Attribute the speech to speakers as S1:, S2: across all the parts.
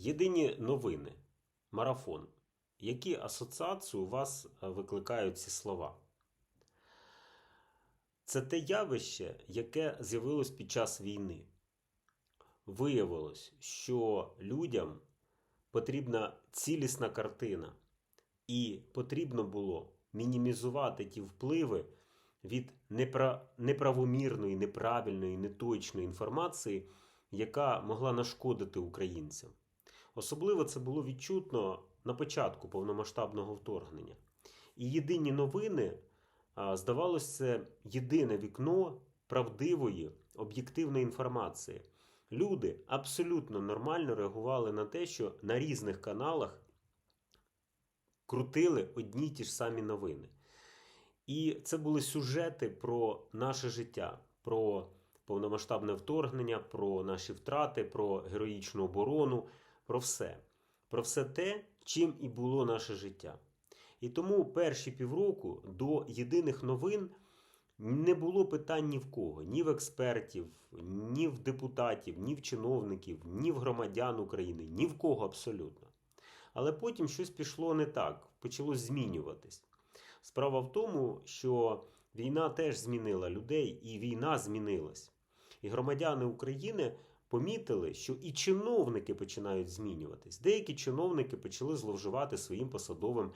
S1: Єдині новини. Марафон. Які асоціації у вас е, викликають ці слова? Це те явище, яке з'явилось під час війни. Виявилось, що людям потрібна цілісна картина, і потрібно було мінімізувати ті впливи від неправомірної, неправильної, неточної інформації, яка могла нашкодити українцям. Особливо це було відчутно на початку повномасштабного вторгнення. І єдині новини, здавалося, єдине вікно правдивої, об'єктивної інформації. Люди абсолютно нормально реагували на те, що на різних каналах крутили одні й ті ж самі новини. І це були сюжети про наше життя, про повномасштабне вторгнення, про наші втрати, про героїчну оборону, про все. Про все те, чим і було наше життя. І тому перші півроку до єдиних новин не було питань ні в кого, ні в експертів, ні в депутатів, ні в чиновників, ні в громадян України, ні в кого абсолютно. Але потім щось пішло не так, почало змінюватись. Справа в тому, що війна теж змінила людей, і війна змінилась. І громадяни України помітили, що і чиновники починають змінюватись. Деякі чиновники почали зловживати своїм посадовим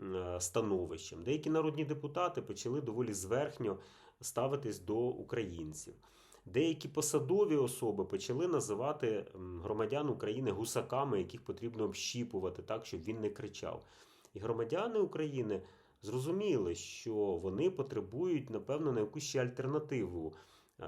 S1: е, становищем. Деякі народні депутати почали доволі зверхньо ставитись до українців. Деякі посадові особи почали називати громадян України гусаками, яких потрібно общіпувати так, щоб він не кричав. І громадяни України зрозуміли, що вони потребують, напевно, на якусь ще альтернативу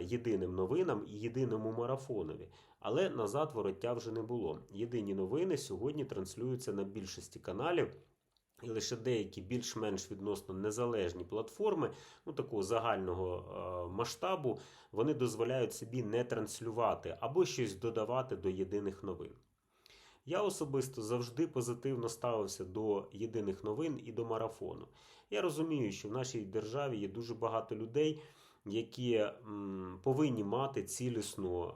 S1: єдиним новинам і єдиному марафонові. Але назад вороття вже не було. Єдині новини сьогодні транслюються на більшості каналів. І лише деякі більш-менш відносно незалежні платформи, ну такого загального е, масштабу, вони дозволяють собі не транслювати або щось додавати до єдиних новин. Я особисто завжди позитивно ставився до єдиних новин і до марафону. Я розумію, що в нашій державі є дуже багато людей, які повинні мати цілісну е,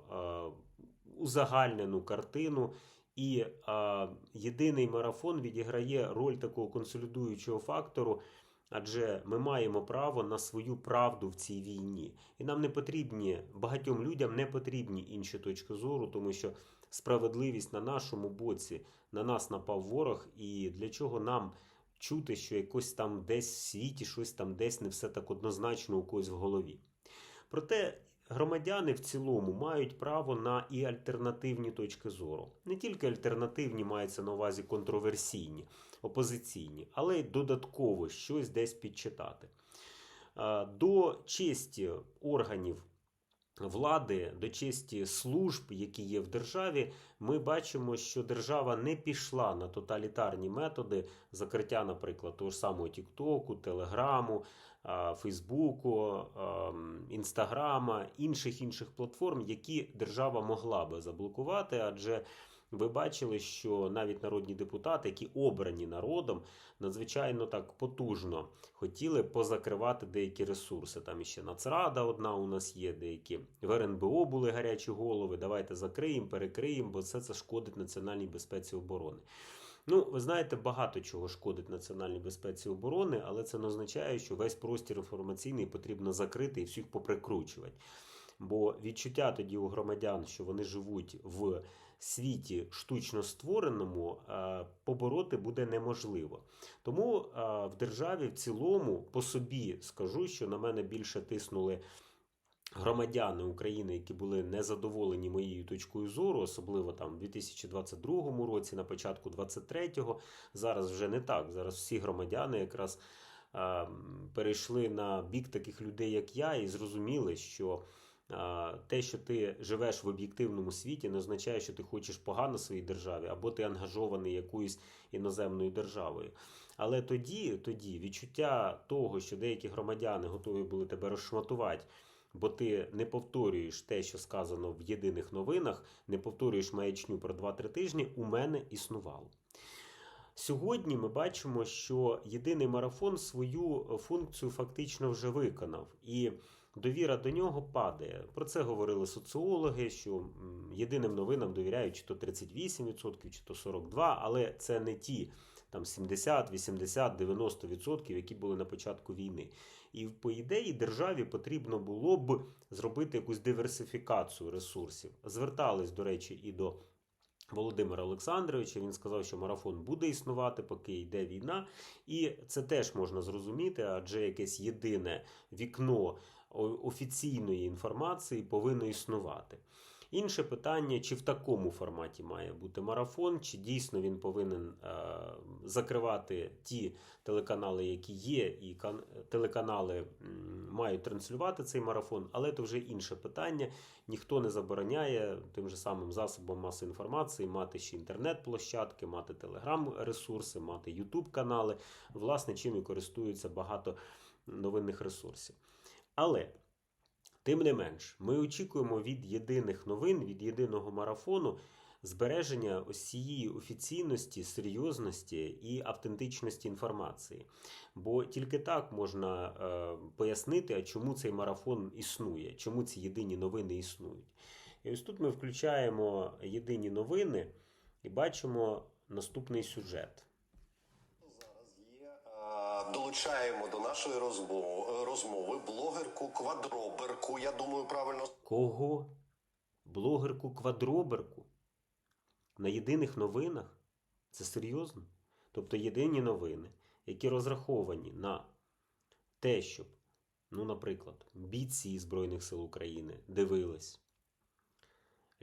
S1: узагальнену картину. І е, єдиний марафон відіграє роль такого консолідуючого фактору, адже ми маємо право на свою правду в цій війні. І нам не потрібні, багатьом людям не потрібні інші точки зору, тому що справедливість на нашому боці, на нас напав ворог, і для чого нам чути, що якось там десь в світі, щось там десь не все так однозначно у когось в голові. Проте громадяни в цілому мають право на і альтернативні точки зору. Не тільки альтернативні маються на увазі контроверсійні, опозиційні, але й додатково щось десь підчитати. Е, До честі органів влади, до честі служб, які є в державі, ми бачимо, що держава не пішла на тоталітарні методи закриття, наприклад, того ж самого Тіктоку, Телеграму, Фейсбуку, Інстаграма, інших інших платформ, які держава могла би заблокувати, адже ви бачили, що навіть народні депутати, які обрані народом, надзвичайно так потужно хотіли позакривати деякі ресурси. Там іще Нацрада одна у нас є, деякі в РНБО були гарячі голови. Давайте закриємо, перекриємо, бо все це шкодить національній безпеці оборони. Ну, ви знаєте, багато чого шкодить національній безпеці оборони, але це не означає, що весь простір інформаційний потрібно закрити і всіх поприкручувати. Бо відчуття тоді у громадян, що вони живуть в світі штучно створеному, е, побороти буде неможливо. Тому е, в державі в цілому по собі скажу, що на мене більше тиснули. Громадяни України, які були незадоволені моєю точкою зору, особливо там у 2022 році, на початку 2023-го, зараз вже не так. Зараз всі громадяни якраз е, перейшли на бік таких людей, як я, і зрозуміли, що те, що ти живеш в об'єктивному світі, не означає, що ти хочеш погано своїй державі, або ти ангажований якоюсь іноземною державою. Але тоді, тоді відчуття того, що деякі громадяни готові були тебе розшматувати. Бо ти не повторюєш те, що сказано в єдиних новинах, не повторюєш маячню про 2-3 тижні, у мене існувало. Сьогодні ми бачимо, що єдиний марафон свою функцію фактично вже виконав. І довіра до нього падає. Про це говорили соціологи, що єдиним новинам довіряють чи то 38%, чи то 42%, але це не ті там 70, 80, 90%, які були на початку війни. І по ідеї державі потрібно було б зробити якусь диверсифікацію ресурсів. Звертались, до речі, і до Володимира Олександровича. Він сказав, що марафон буде існувати, поки йде війна. І це теж можна зрозуміти, адже якесь єдине вікно офіційної інформації повинно існувати. Інше питання, чи в такому форматі має бути марафон, чи дійсно він повинен е, закривати ті телеканали, які є, і кан- телеканали мають транслювати цей марафон, але це вже інше питання. Ніхто не забороняє тим же самим засобам масової інформації мати ще інтернет-площадки, мати телеграм-ресурси, мати ютуб-канали, власне, чим і користуються багато новинних ресурсів. Але Тим не менш, ми очікуємо від єдиних новин, від єдиного марафону збереження ось цієї офіційності, серйозності і автентичності інформації. Бо тільки так можна е, пояснити, а чому цей марафон існує, чому ці єдині новини існують. І ось тут ми включаємо єдині новини і бачимо наступний сюжет.
S2: Долучаємо до нашої розмови, розмови блогерку квадроберку. Я думаю, правильно
S1: Кого? Блогерку квадроберку? На єдиних новинах? Це серйозно? Тобто єдині новини, які розраховані на те, щоб, ну, наприклад, бійці Збройних сил України дивились.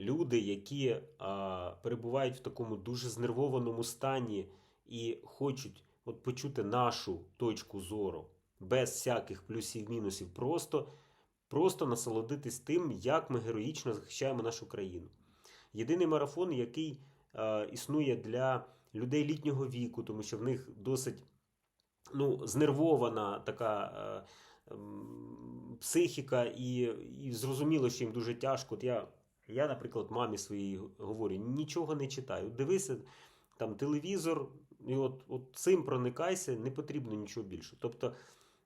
S1: Люди, які а, перебувають в такому дуже знервованому стані і хочуть от почути нашу точку зору без всяких плюсів-мінусів, просто просто насолодитись тим, як ми героїчно захищаємо нашу країну. Єдиний марафон, який е, існує для людей літнього віку, тому що в них досить ну, знервована така е, м, психіка, і, і зрозуміло, що їм дуже тяжко. От я, я, наприклад, мамі своїй говорю: нічого не читаю. Дивися там телевізор, і от, от цим проникайся, не потрібно нічого більше. Тобто,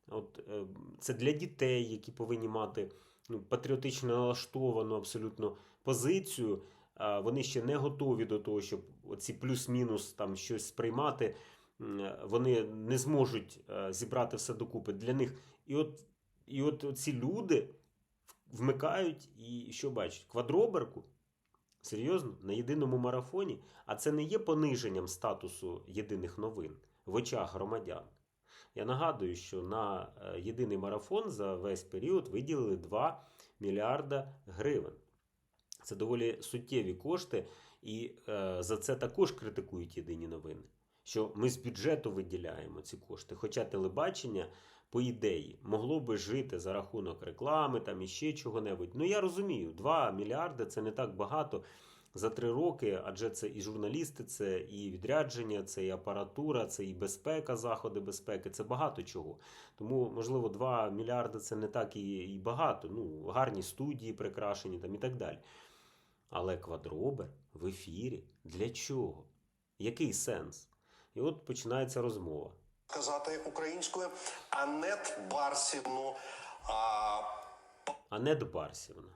S1: От, е, це для дітей, які повинні мати ну, патріотично налаштовану абсолютно позицію. Вони ще не готові до того, щоб оці плюс-мінус там щось сприймати. Вони не зможуть е, зібрати все докупи для них. І от, і от ці люди вмикають і що бачать? Квадроберку. Серйозно, на єдиному марафоні. А це не є пониженням статусу єдиних новин в очах громадян. Я нагадую, що на е, єдиний марафон за весь період виділили 2 мільярда гривень. Це доволі суттєві кошти, і е, за це також критикують єдині новини. Що ми з бюджету виділяємо ці кошти. Хоча телебачення, по ідеї, могло би жити за рахунок реклами там і ще чого-небудь. Ну я розумію, 2 мільярди це не так багато за три роки, адже це і журналісти, це і відрядження, це і апаратура, це і безпека, заходи безпеки, це багато чого. Тому, можливо, 2 мільярди це не так і, і багато. Ну, гарні студії прикрашені там і так далі. Але квадробер в ефірі для чого? Який сенс? І от починається розмова.
S2: Сказати українською Анет Барсівну. А,
S1: Анет Барсівна.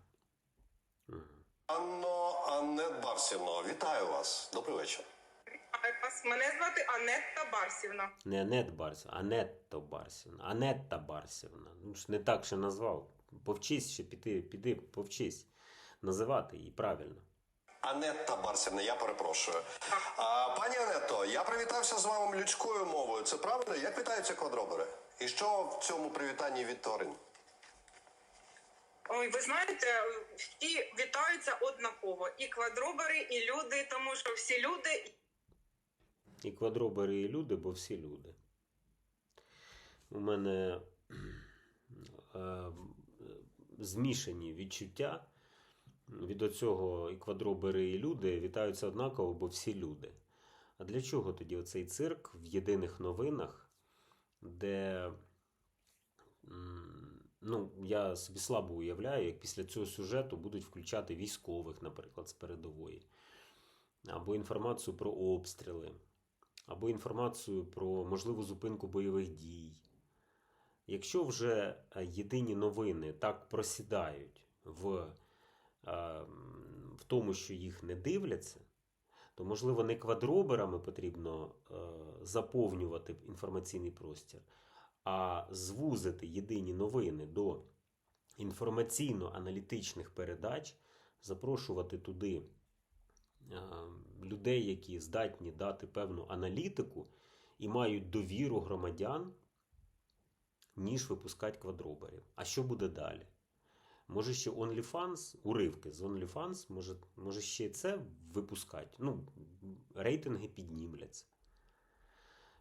S2: Анно Анет Барсівно, вітаю вас. Добрий вечір.
S3: Вітаю вас. Мене звати Анетта Барсівна.
S1: Не Анет Барсівна, Анетто Барсівна. Анетта Барсівна. Ну ж не так ще назвав. Повчись ще піди, піди, повчись називати її правильно.
S2: Анетта Барсівна, я перепрошую. А, пані Анетто, я привітався з вами людською мовою. Це правильно? Як вітаються квадробери? І що в цьому привітанні від тварин?
S3: Ой, ви знаєте, всі вітаються однаково. І квадробери, і люди, тому що всі люди
S1: І квадробери, і люди, бо всі люди. У мене е, змішані відчуття від оцього і квадробери, і люди вітаються однаково, бо всі люди. А для чого тоді оцей цирк в єдиних новинах, де ну, я собі слабо уявляю, як після цього сюжету будуть включати військових, наприклад, з передової, або інформацію про обстріли або інформацію про можливу зупинку бойових дій. якщо вже е, єдині новини так просідають в, в тому, що їх не дивляться, то, можливо, не квадроберами потрібно е, заповнювати інформаційний простір, а звузити єдині новини до інформаційно-аналітичних передач, запрошувати туди е, людей, які здатні дати певну аналітику і мають довіру громадян, ніж випускати квадроберів. А що буде далі? Може ще OnlyFans, уривки з OnlyFans, може, може ще це випускати. Ну, рейтинги піднімляться.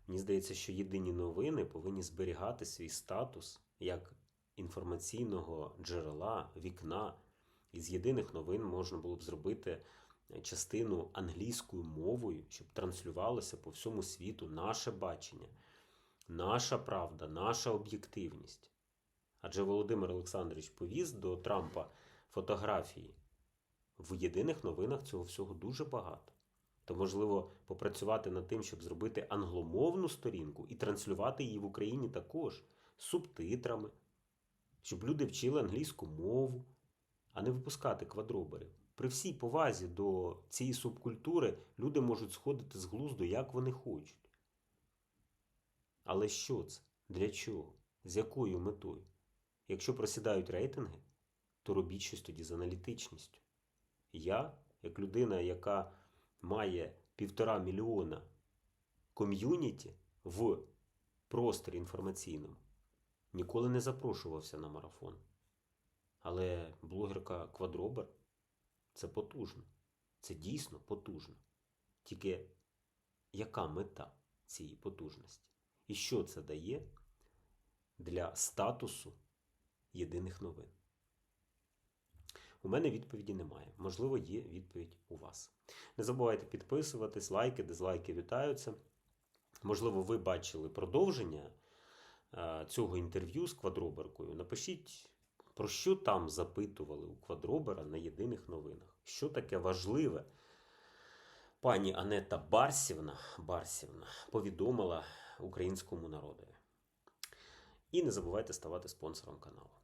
S1: Мені здається, що єдині новини повинні зберігати свій статус як інформаційного джерела, вікна. Із єдиних новин можна було б зробити частину англійською мовою, щоб транслювалося по всьому світу наше бачення, наша правда, наша об'єктивність. Адже Володимир Олександрович повіз до Трампа фотографії. В єдиних новинах цього всього дуже багато. То, можливо, попрацювати над тим, щоб зробити англомовну сторінку і транслювати її в Україні також субтитрами, щоб люди вчили англійську мову, а не випускати квадробери. При всій повазі до цієї субкультури люди можуть сходити з глузду, як вони хочуть. Але що це? Для чого? З якою метою? Якщо просідають рейтинги, то робіть щось тоді з аналітичністю. Я, як людина, яка має півтора мільйона ком'юніті в просторі інформаційному, ніколи не запрошувався на марафон. Але блогерка Квадробер це потужно. Це дійсно потужно. Тільки яка мета цієї потужності? І що це дає для статусу єдиних новин? У мене відповіді немає. Можливо, є відповідь у вас. Не забувайте підписуватись, лайки, дизлайки вітаються. Можливо, ви бачили продовження е, цього інтерв'ю з квадроберкою. Напишіть, про що там запитували у квадробера на єдиних новинах. Що таке важливе? Пані Анета Барсівна, Барсівна повідомила українському народові. І не забувайте ставати спонсором каналу.